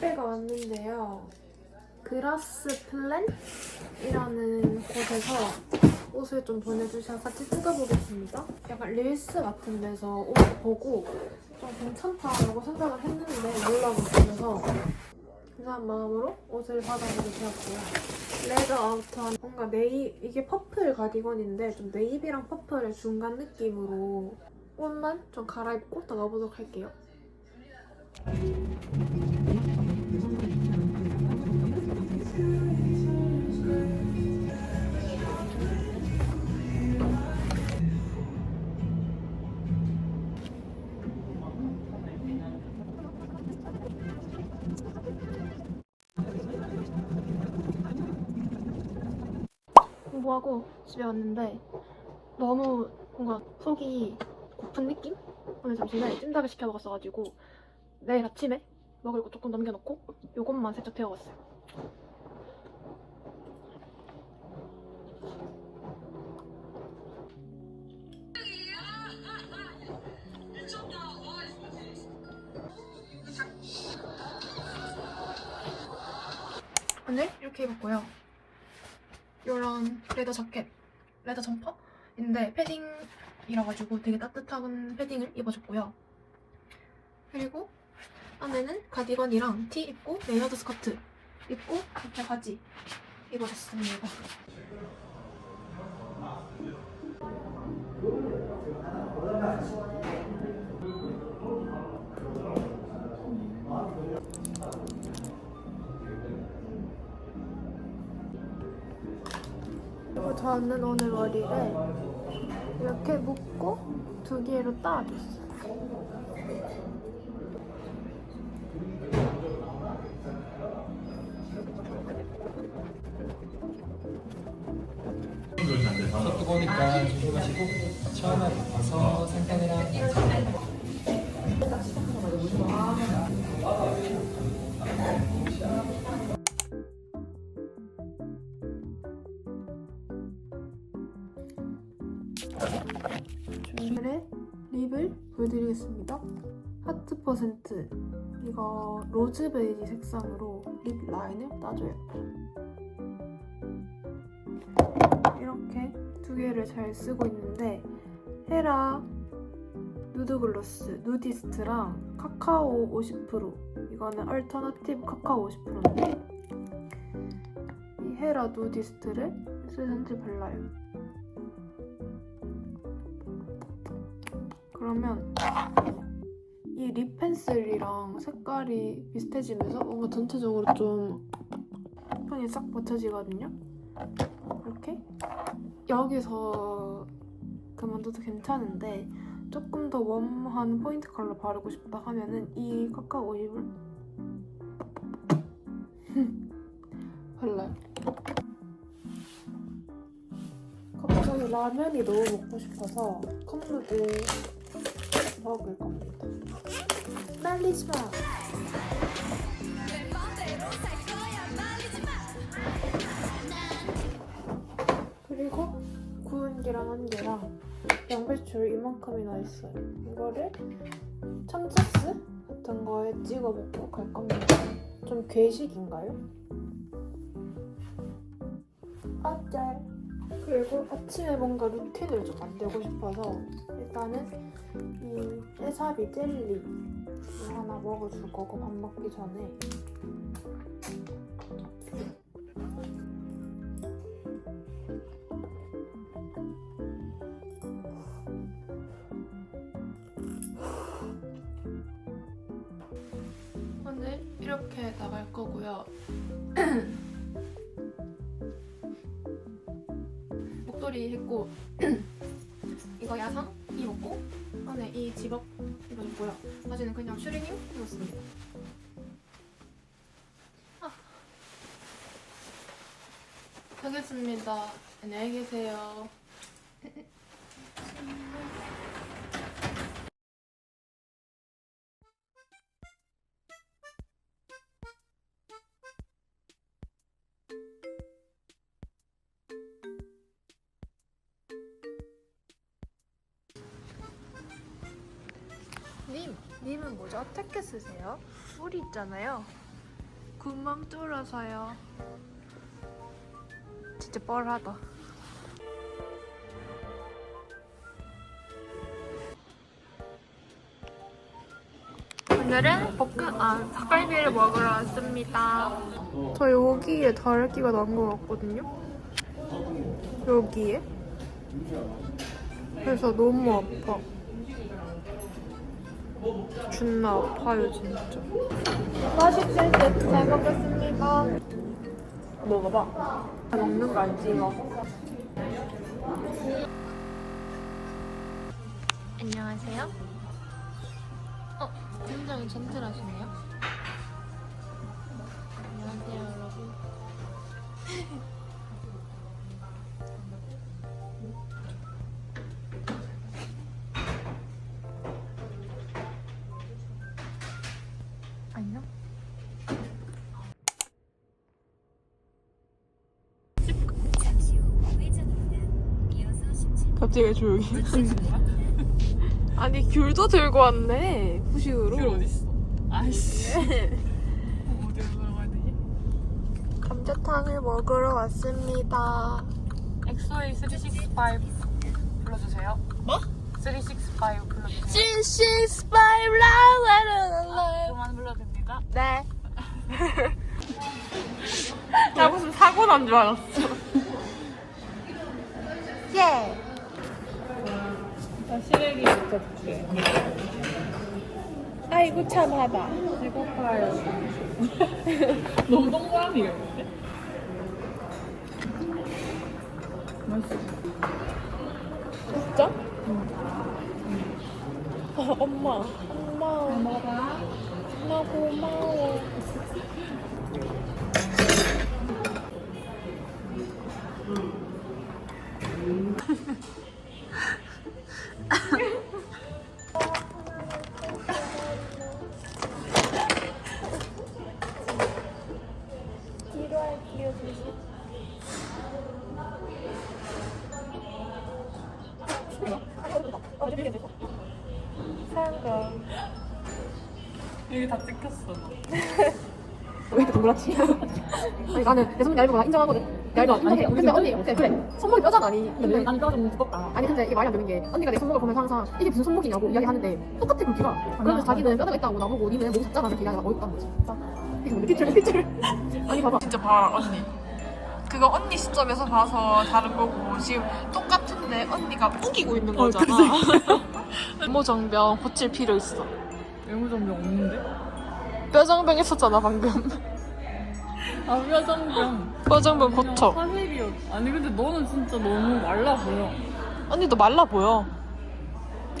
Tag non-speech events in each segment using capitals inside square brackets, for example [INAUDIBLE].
택배가 왔는데요. 그라스 플랜이라는 곳에서 옷을 좀 보내주셔서 같이 뜯어보겠습니다. 약간 릴스 같은 데서 옷 보고 좀 괜찮다라고 생각을 했는데 연락을 주셔서 감사한 마음으로 옷을 받아보게 되었고요. 레더 아우터한 뭔가 네이 이게 퍼플 가디건인데 좀 네이비랑 퍼플의 중간 느낌으로 옷만 좀 갈아입고 나가보도록 할게요. 공부하고 집에 왔는데 너무 뭔가 속이 고픈 느낌? 오늘 점심에 찜닭을 시켜 먹었어가지고 내일 아침에 먹을 거 조금 남겨놓고 요것만 살짝 데워왔어요. 오늘 이렇게 입었고요. 이런 레더 자켓, 레더 점퍼인데 패딩이라 가지고 되게 따뜻한 패딩을 입어줬고요. 그리고 안에는 가디건이랑 티 입고 레이어드 스커트 입고 이렇게 바지 입어줬습니다. 저는 오늘 머리를 이렇게 묶고 두 개로 따줬어요. 뜨거우니까 조심하시고 처음에 가서 상태랑 오늘의 립을 보여드리겠습니다. 하트 퍼센트 이거 로즈 베이지 색상으로 립 라인을 따줘요. 이렇게 두 개를 잘 쓰고 있는데 헤라 누드 글로스 누디스트랑 카카오 50% 이거는 얼터너티브 카카오 50%인데 이 헤라 누디스트를 슬슬 발라요. 그러면 이 립 펜슬이랑 색깔이 비슷해지면서 뭔가 전체적으로 좀 톤이 싹 받쳐지거든요. 이렇게 여기서 그만둬도 괜찮은데 조금 더 웜한 포인트 컬러 바르고 싶다 하면은 이 카카오 립을 [LAUGHS] 발라요. 갑자기 라면이 너무 먹고 싶어서 컵누들 먹을 겁니다. 말리지 마. 그리고 구운 계란 한 개랑 양배추를 이만큼이나 있어요. 이거를 참소스 같은 거에 찍어 먹고 갈 겁니다. 좀 괴식인가요? 어쩔. 그리고 아침에 뭔가 루틴을 좀 만들고 싶어서 일단은 이 해사비 젤리 하나 먹어줄 거고 밥 먹기 전에 오늘 이렇게 나갈 거고요. 목도리 했고 [CLEARS THROAT] 이거 야상 입었고 안에 이 집업 입어줬고요. 바지는 그냥 슈리닝 입었습니다. 아. 가겠습니다. 안녕히 계세요. 어떻게 쓰세요? 뿔이 있잖아요. 구멍 뚫어서요. 진짜 뻘하다. 오늘은 볶음, 아, 닭갈비를 먹으러 왔습니다. 저 여기에 다래끼가 난 것 같거든요? 여기에? 그래서 너무 아파. 존나 아파요, 진짜. 맛있을 때잘 먹겠습니다. 먹어봐. 먹는 거안 찍어. 안녕하세요. 어, 굉장히 젠틀하시네요. 갑자기 왜 조용히? [LAUGHS] 아니 귤도 들고 왔네 후식으로. 귤 어딨어? 아이씨. 어디로 들어가야 되지? 감자탕을 먹으러 왔습니다. 엑소의 365 불러주세요. 뭐? 365 불러주세요. Six five la 그만 불러줍니다. 네. [LAUGHS] 나 무슨 사고 난 줄 알았어. 예. 나 시래기 진짜 줄게. 아이고 참하다. 배고파요. 너무 동그라미 이랬는데? 맛있어. 진짜? 어, 엄마. 엄마. 먹어봐. 엄마 고마워. 사랑가. 여기 다 찍혔어. [LAUGHS] 왜 이렇게 동그랗지? 아니 나는 내 손목 얇은 거 인정하거든. 얇아. 근데 언니 그래, 그래. 손목이 뼈잖아 아니. 근데 아니 뼈가 좀 두껍다. 아니 근데 이게 말이 안 되는 게 언니가 내 손목을 보면서 항상 이게 무슨 손목이냐고 이야기하는데 똑같아 굵기가. 그러면서 자기는 뼈다가 있다고 나보고 니는 목이 작잖아 이렇게 이야기하고 어있다는 거지. 이게 뭔데. [LAUGHS] 아니 봐봐. 진짜 봐라 언니 그거 언니 시점에서 봐서 다른 거고 지금 똑같 은데 언니가 우기고 있는 거잖아 [LAUGHS] 외모정병 고칠 필요 있어 외모정병 없는데? 뼈정병 했었잖아 방금 아 뼈정병. 뼈정병 고쳐 사실이었. 아니 근데 너는 진짜 너무 말라 보여. 언니도 말라 보여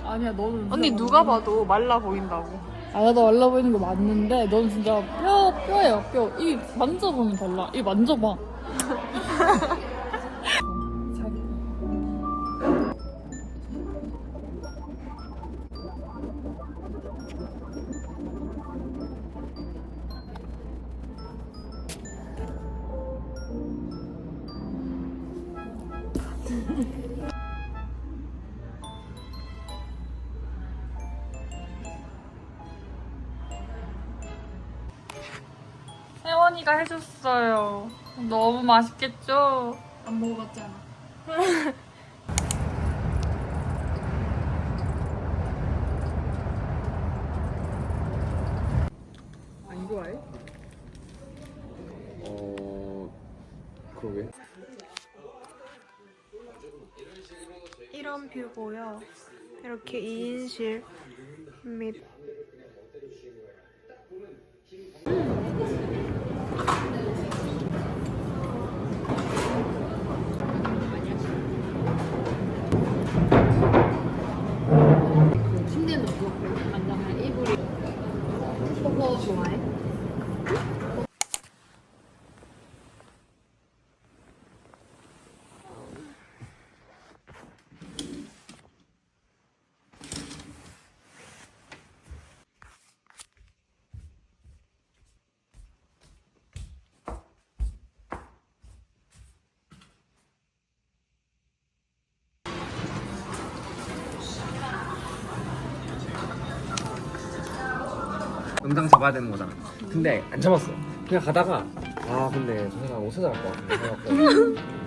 아니야 너는. 언니 누가 봐도 말라 보인다고 아, 나도 말라 보이는 거 맞는데, 넌 진짜 뼈, 뼈예요, 뼈. 이 만져보면 달라. 이 만져봐. 혜원이가 해줬어요. 너무 맛있겠죠? 안 먹어봤잖아. 아, 이거 해? 어 그러게. 이런 뷰고요. 이렇게 2인실입니다. 커 당장 잡아야 되는 거잖아. 근데 안 잡았어. 그냥 가다가 아 근데 저 사람 옷 찾아갈 것 같은데 해갖고